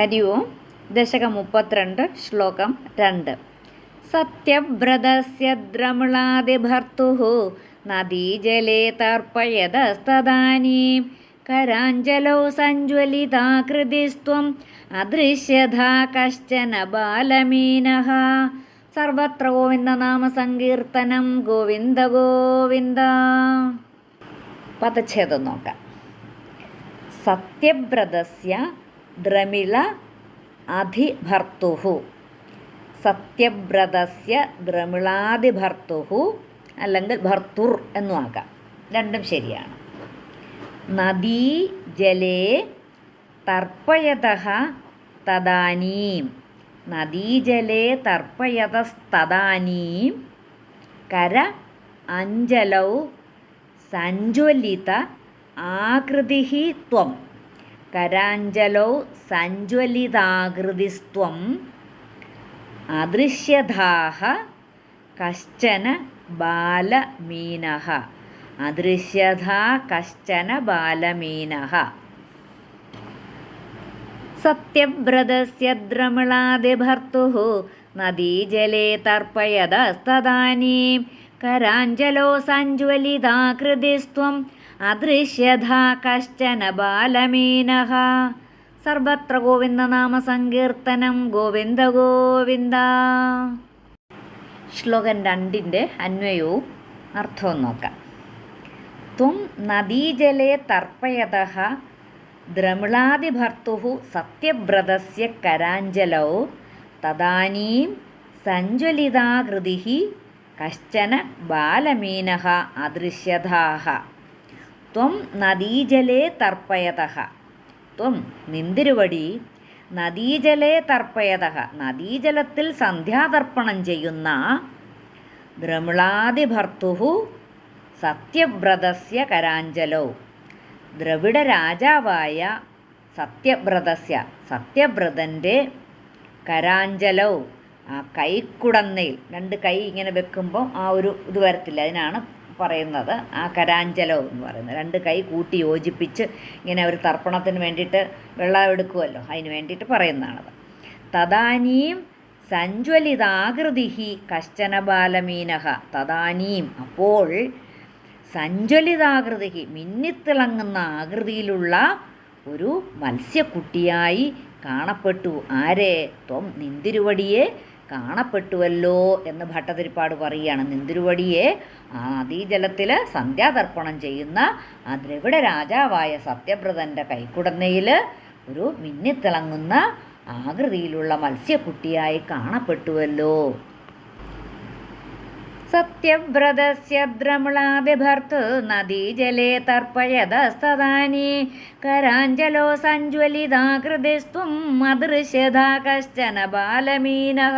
ഹരി ഓം. ദശകം മുപ്പത്തിരണ്ട് ശ്ലോകം രണ്ട്. സത്യവ്രതസ്യ ദ്രമിളാദിഭർത്തുः നദീജലേ തർപ്പയതസ്തദാനീം. കരാഞ്ജലൗ സഞ്ജ്വലിതാകൃതിസ്ത്വം അദൃശ്യതാ കശ്ചന ബാലമീനഃ സർവത്ര ഗോവിന്ദനാമസങ്കീർത്തനം ഗോവിന്ദ ഗോവിന്ദ. പദച്ഛേദം നോക്കാം. സത്യവ്രതസ്യ ദ്രമിള അധിഭർത്തുഹു. സത്യവ്രതസ്യ ദ്രമിളാതിഭർത്തുഹു അല്ലെങ്കിൽ ഭർത്തുർ എന്നും ആകാം. രണ്ടും ശരിയാണ്. നദീ ജലേ തർപ്പയത തദാനീം. നദീജലേ തർപ്പയതസ്തദാനീം. കര അഞ്ജലൗ സഞ്ജ്വലിത ആകൃതി ത്വം. കരാഞ്ജലൗ സഞ്ജ്വലിതാകൃതിസ്ത്വം അദൃശ്യതാഹ കശ്ചന ബാലമീന അദൃശ്യതാ കശ്ചന ബാലമീന സത്യവ്രതസ്യ ദ്രമിളാദിഭർത്തുः നദീജലേ തർപ്പയതസ്തദാനീം. കരാഞ്ജലോ സഞ്ജ്വലിതാകൃതിസ്ത്വം അദൃശ്യധാ കശ്ചന ബാലമീനഃ സർവത്ര ഗോവിന്ദ നാമ ഗോവിന്ദനാമസങ്കീർത്തനം ഗോവിന്ദ ഗോവിന്ദ. ശ്ലോകൻ രണ്ടിന്റെ അന്വയവും അർത്ഥവും നോക്കാം. ത്വം നദീജലേ തർപ്പയത ദ്രമിളാതിഭർത്തു സത്യവ്രതസ്യ കരാഞ്ജലൗ. തദാനീം സഞ്ജ്വലിതാകൃതി കശ്ചന ബാലമീന അദൃശ്യതാः ത്വം നദീജലേ തർപ്പയത. ത്വം നിന്തിരുവടി നദീജലേ തർപ്പയത. നദീജലത്തിൽ സന്ധ്യാതർപ്പണം ചെയ്യുന്ന ദ്രമിളാദിഭർത്തുഹു സത്യവ്രതസ്യ കരാഞ്ജലോ. ദ്രവിഡ രാജാവായ സത്യവ്രതസ്യ സത്യവ്രതന്റെ കരാഞ്ജലോ. ആ കൈക്കുടന്നയിൽ രണ്ട് കൈ ഇങ്ങനെ വെക്കുമ്പോൾ ആ ഒരു ഇത് വരത്തില്ല. അതിനാണ് പറയുന്നത് ആ കരാഞ്ചലോ എന്ന് പറയുന്നത്. രണ്ട് കൈ കൂട്ടി യോജിപ്പിച്ച് ഇങ്ങനെ ഒരു തർപ്പണത്തിന് വേണ്ടിയിട്ട് വെള്ളം എടുക്കുമല്ലോ അതിന് വേണ്ടിയിട്ട് പറയുന്നതാണത്. തദാനീം സഞ്ജ്വലിതാകൃതി കശ്ചന ബാലമീനഹ. തദാനീം അപ്പോൾ സഞ്ജ്വലിതാകൃതി മിന്നിത്തിളങ്ങുന്ന ആകൃതിയിലുള്ള ഒരു മത്സ്യക്കുട്ടിയായി കാണപ്പെട്ടു. ആരെ? ത്വം നിന്തിരുവടിയെ കാണപ്പെട്ടുവല്ലോ എന്ന് ഭട്ടതിരിപ്പാട് പറയുകയാണ്. നിന്തിരുവടിയെ ആ നദീജലത്തിൽ സന്ധ്യാതർപ്പണം ചെയ്യുന്ന ആ ദ്രവിഡ രാജാവായ സത്യവ്രതന്റെ കൈക്കുടന്നയിൽ ഒരു മിന്നിത്തിളങ്ങുന്ന ആകൃതിയിലുള്ള മത്സ്യക്കുട്ടിയായി കാണപ്പെട്ടുവല്ലോ. സത്യവ്രതസ്യ ദ്രമിളാദിഭർത്തു നദീജലേ തർപ്പയതസ്തദാനീ. കരാഞ്ജലോ സഞ്ജ്വലിതാകൃതിസ്ത്വം അദൃശ്യതാ കശ്ചന ബാലമീനഃ